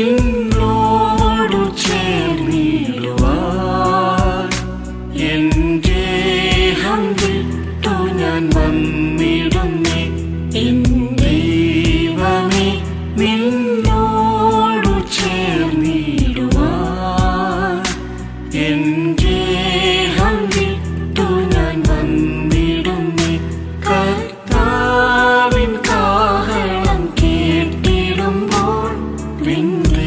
you. விண்ணில்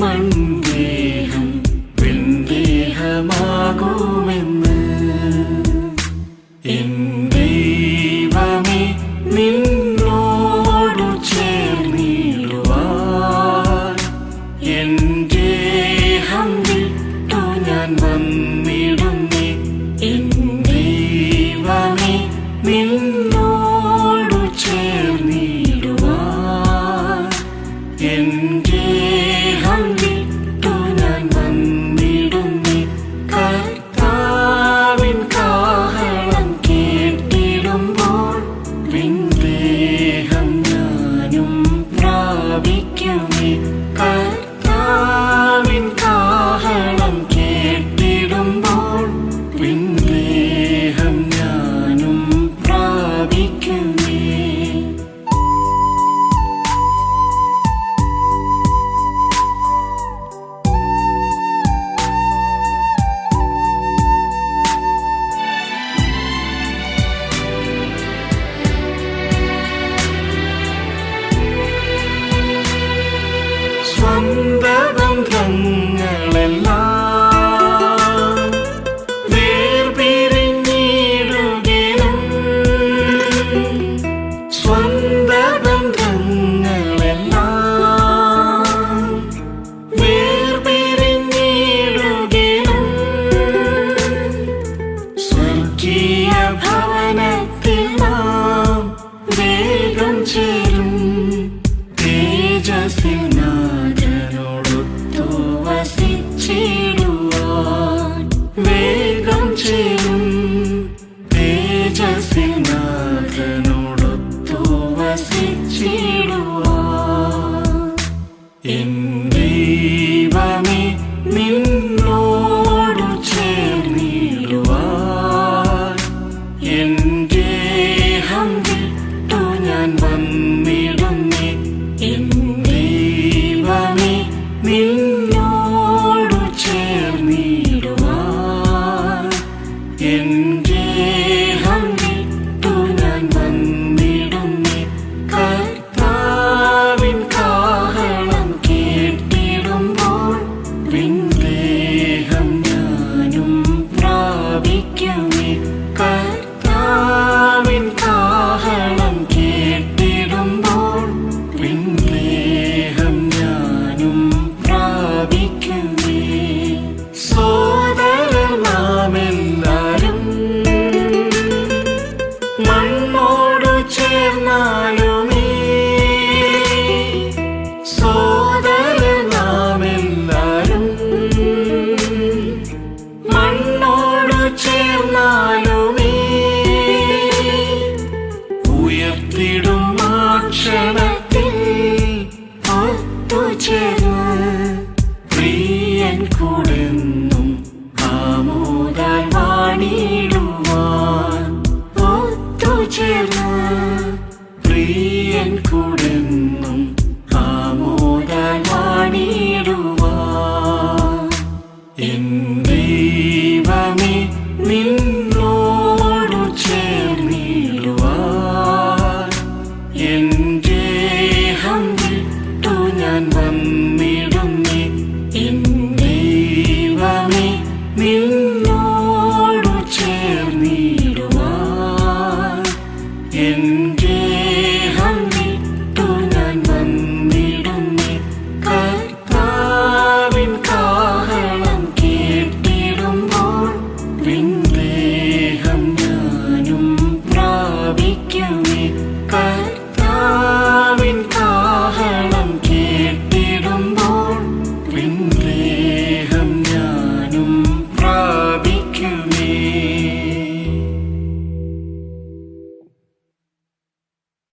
മൺദേഹം വെൺദേഹമാകുമെന്ന് N ദൈവമേ നിന്നോടു ചേർന്നിടുവാൻ. എൻ ദേഹം വിട്ടു ഞാൻ വന്നു. ബന്ധബന്ധങ്ങളെല്ലാം ദൈവമേ നിന്നോട് ചേർന്നിടുവാൻ. എൻ ദേഹം ഞാൻ വന്നിടുന്നേ. എൻ ദൈവമേ